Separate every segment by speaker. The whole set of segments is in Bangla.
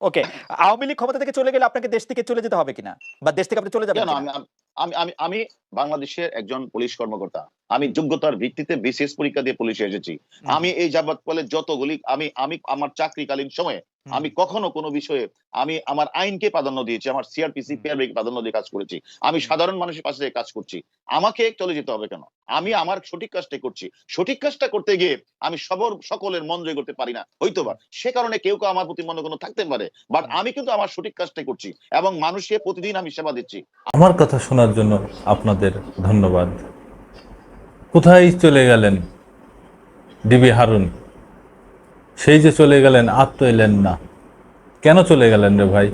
Speaker 1: ওকে আওয়ামী লীগ ক্ষমতা থেকে চলে গেলে আপনাকে দেশ থেকে চলে যেতে হবে কিনা বা দেশ থেকে আপনি চলে যাবেন?
Speaker 2: আমি আমি আমি বাংলাদেশের একজন পুলিশ কর্মকর্তা। আমি যোগ্যতার ভিত্তিতে বিশেষ পরীক্ষা দিয়ে পুলিশে এসেছি। আমি এই যাবৎ ফলে যতগুলি আমি আমি আমার চাকরিকালীন সময়ে আমি কখনো কোনো বিষয়ে আমি আমার আইনকে প্রাধান্য দিয়েছি আমার সিআরপিসি
Speaker 1: হুম।
Speaker 2: পিআরবি প্রাধান্য দিয়ে কাজ করেছি। আমি সাধারণ মানুষের পাশে কাজ করছি। আমাকে চলে যেতে হবে কেন? আমি আমার সঠিক কাজটাই করছি। সঠিক কাজটা করতে গিয়ে আমি সবর সকলের মন জয় করতে পারি না। হয়তো বা সে কারণে কেউ কেউ আমার প্রতি মনে কোনো থাকতে পারে। বাট আমি কিন্তু আমার সঠিক কাজটাই করছি এবং মানুষকে প্রতিদিন আমি সেবা দিচ্ছি।
Speaker 3: আমার কথা শোনার জন্য আপনাদের ধন্যবাদ। কোথায় চলে গেলেন ডিবি হারুন? সেই যে চলে গেলেন তো এলেন না। কেন চলে গেলেন রে ভাই?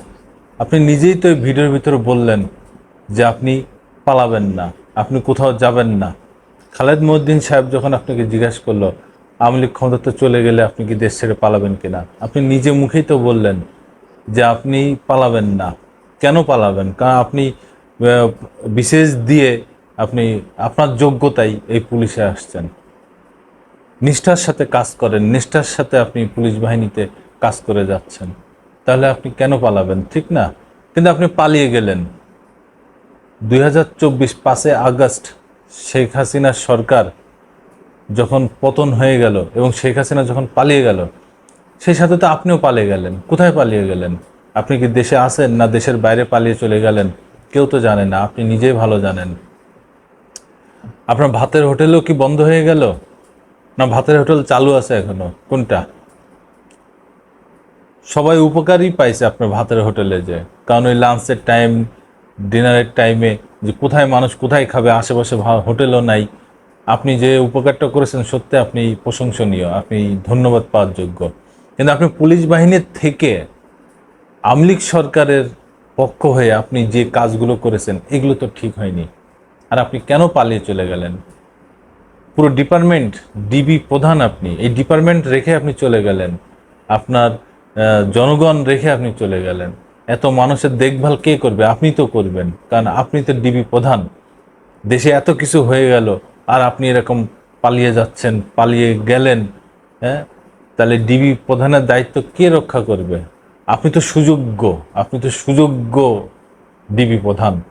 Speaker 3: আপনি নিজেই তো ভিডিওর ভিতরে বললেন যে আপনি পালাবেন না, আপনি কোথাও যাবেন না। খালেদ মহিউদ্দিন সাহেব যখন আপনাকে জিজ্ঞাসা করল, আওয়ামী লীগ ক্ষমতাতে চলে গেলে আপনি কি দেশ ছেড়ে পালাবেন কিনা? আপনি নিজে মুখেই তো বললেন যে আপনি পালাবেন না। কেন পালাবেন? কারণ আপনি বিশেষ দিয়ে আপনি আপনার যোগ্যতাই এই পুলিশে আসছেন। নিষ্ঠার সাথে কাজ করেন, নিষ্ঠার সাথে আপনি পুলিশ বাহিনীতে কাজ করে যাচ্ছেন। তাহলে আপনি কেন পালাবেন? ঠিক না? কিন্তু আপনি পালিয়ে গেলেন। দুই হাজার চব্বিশ পাঁচে আগস্ট শেখ হাসিনার সরকার যখন পতন হয়ে গেল এবং শেখ হাসিনা যখন পালিয়ে গেল, সেই সাথে তো আপনিও পালিয়ে গেলেন। কোথায় পালিয়ে গেলেন? আপনি কি দেশে আছেন না দেশের বাইরে পালিয়ে চলে গেলেন? কেউ তো জানে না, আপনি নিজেই ভালো জানেন। আপনার ভাতের হোটেলও কি বন্ধ হয়ে গেল? না, ভাতের হোটেল চালু আছে এখনও, কোনটা? সবাই উপকারই পাইছে আপনার ভাতের হোটেলে যে, কারণ ওই লাঞ্চের টাইম ডিনারের টাইমে যে কোথায় মানুষ কোথায় খাবে, আশেপাশে হোটেলও নাই। আপনি যে উপকারটা করেছেন, সত্যি আপনি প্রশংসনীয়, আপনি ধন্যবাদ পাওয়ার যোগ্য। কিন্তু আপনি পুলিশ বাহিনীর থেকে আমলিক সরকারের পক্ষ হয়ে আপনি যে কাজগুলো করেছেন, এগুলো তো ঠিক হয়নি। আর আপনি কেন পালিয়ে চলে গেলেন? পুরো ডিপার্টমেন্ট, ডিবি প্রধান আপনি। এই ডিপার্টমেন্ট রেখে আপনি চলে গেলেন। আপনার জনগণ রেখে আপনি চলে গেলেন। এত মানুষের দেখভাল কে করবে? আপনি তো করবেন। কারণ আপনি তো ডিবি প্রধান। দেশে এত কিছু হয়ে গেল, আর আপনি এরকম পালিয়ে যাচ্ছেন, পালিয়ে গেলেন হ্যাঁ? তাহলে ডিবি প্রধানের দায়িত্ব কে রক্ষা করবে? আপনি তো সুযোগ্য, আপনি তো সুযোগ্য ডিবি প্রধান।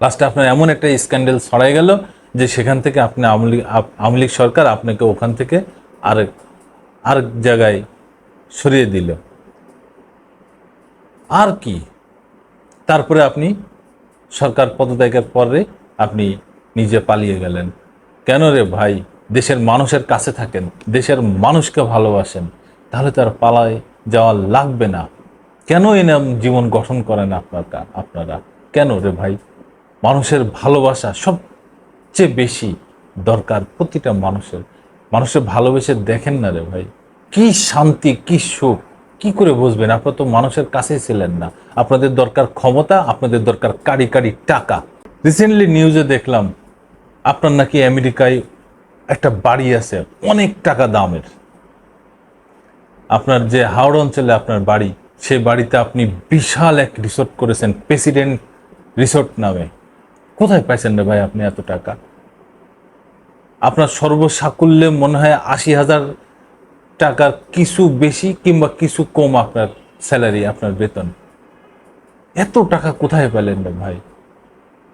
Speaker 3: লাস্টে আপনার এমন একটা স্ক্যান্ডেল ছড়াই গেল যে সেখান থেকে আপনি আওয়ামী লীগ- সরকার আপনাকে ওখান থেকে আরেক আরেক জায়গায় সরিয়ে দিল। আর কি? তারপরে আপনি সরকার পদত্যাগের পরে আপনি নিজে পালিয়ে গেলেন। কেন রে ভাই? দেশের মানুষের কাছে থাকেন, দেশের মানুষকে ভালোবাসেন, তাহলে তার পালায় যাওয়া লাগবে না। কেন এনাম জীবন গঠন করেন আপনার আপনারা? কেন রে ভাই? মানুষের ভালোবাসা সবচেয়ে বেশি দরকার প্রতিটা মানুষের। মানুষের ভালোবেসে দেখেন না রে ভাই। কি শান্তি, কি সুখ, কি করে বুঝবেন? আপনারা তো মানুষের কাছেই ছিলেন না। আপনাদের দরকার ক্ষমতা, আপনাদের দরকার কারি কারি টাকা। রিসেন্টলি নিউজে দেখলাম, আপনার নাকি আমেরিকায় একটা বাড়ি আছে, অনেক টাকা দামের। আপনার যে হাওড় অঞ্চলে আপনার বাড়ি, সে বাড়িতে আপনি বিশাল এক রিসোর্ট করেছেন প্রেসিডেন্ট রিসোর্ট নামে। কোথায় পাইছেন রে ভাই আপনি এত টাকা? আপনার সর্বসাকুল্যে মনে হয় আশি হাজার টাকার কিছু বেশি কিংবা কিছু কম আপনার স্যালারি আপনার বেতন। এত টাকা কোথায় পেলেন রে ভাই?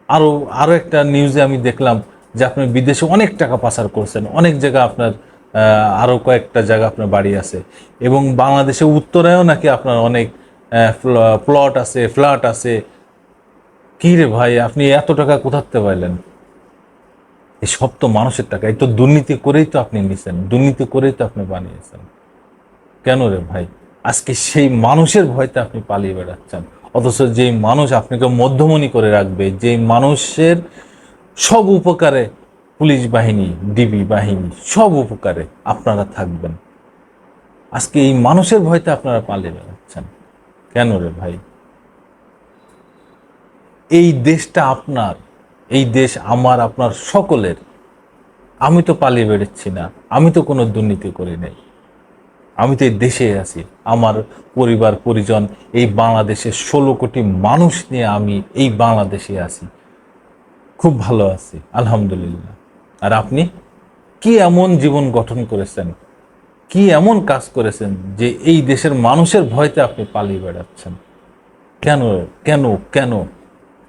Speaker 3: আরও আরও একটা নিউজে আমি দেখলাম যে আপনি বিদেশে অনেক টাকা পাচার করছেন, অনেক জায়গা আপনার আরও কয়েকটা জায়গা আপনার বাড়ি আছে। এবং বাংলাদেশে উত্তরেও নাকি আপনার অনেক প্লট আছে, ফ্ল্যাট আছে। কী রে ভাই, আপনি এত টাকা কোথাতে পাইলেন? এই সব তো মানুষের টাকা। এই তো দুর্নীতি করেই তো আপনি নিছেন। দুর্নীতি করেই তো আপনি বানিয়েছেন। কেন রে ভাই? আজকে সেই মানুষের ভয়তে আপনি পালিয়ে বেড়াচ্ছেন। অথচ যেই মানুষ আপনাকে মধ্যমণি করে রাখবে, যেই মানুষের সব উপকারে পুলিশ বাহিনী, ডিবি বাহিনী, সব উপকারে আপনারা থাকবেন। আজকে এই মানুষের ভয়তে আপনারা পালিয়ে বেড়াচ্ছেন। কেন রে ভাই? এই দেশটা আপনার, এই দেশ আমার, আপনার সকলের। আমি তো পালিয়ে বেড়াচ্ছি না, আমি তো কোনো দুর্নীতি করি নাই। আমি তো এই দেশে আছি, আমার পরিবার, পরিজন, এই বাংলাদেশের ষোলো কোটি মানুষ নিয়ে আমি এই বাংলাদেশে আছি। খুব ভালো আছি, আলহামদুলিল্লাহ। আর আপনি কি এমন জীবন গঠন করেছেন? কি এমন কাজ করেছেন যে এই দেশের মানুষের ভয়তে আপনি পালিয়ে বেড়াচ্ছেন? কেন কেন কেন?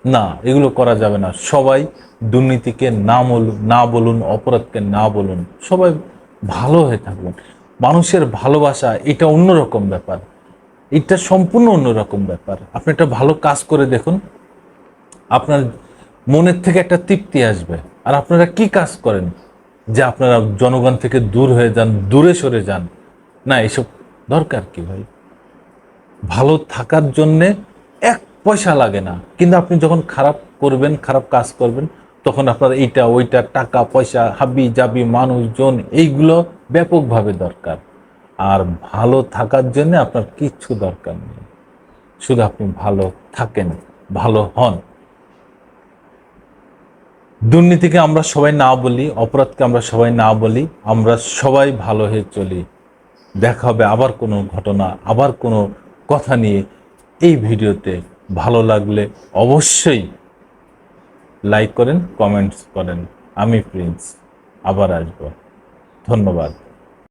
Speaker 3: না, এগুলো করা যাবে না। সবাই দুর্নীতিকে না বলুন না বলুন, অপরাধকে না বলুন, সবাই ভালো হয়ে থাকুন। মানুষের ভালোবাসা এটা অন্যরকম ব্যাপার। এটা সম্পূর্ণ অন্যরকম ব্যাপার। আপনি একটা ভালো কাজ করে দেখুন, আপনার মনের থেকে একটা তৃপ্তি আসবে। আর আপনারা কি কাজ করেন যে আপনারা জনগণ থেকে দূর হয়ে যান, দূরে সরে যান? না, এসব দরকার কি ভাই? ভালো থাকার জন্যে এক পয়সা লাগে না। কিন্তু আপনি যখন খারাপ করবেন, খারাপ কাজ করবেন, তখন আপনার এইটা, ওইটা, টাকা, পয়সা, হাবি জাবি, মানুষজন, এইগুলো ব্যাপকভাবে দরকার। আর ভালো থাকার জন্য আপনার কিচ্ছু দরকার নেই। শুধু আপনি ভালো থাকেন, ভালো হন। দুর্নীতিকে আমরা সবাই না বলি, অপরাধকে আমরা সবাই না বলি, আমরা সবাই ভালো হয়ে চলি। দেখা হবে আবার কোনো ঘটনা, আবার কোনো কথা নিয়ে এই ভিডিওতে। ভালো লাগলে অবশ্যই লাইক করেন, কমেন্টস করেন। আমি প্রিন্স, আবার আসব। ধন্যবাদ।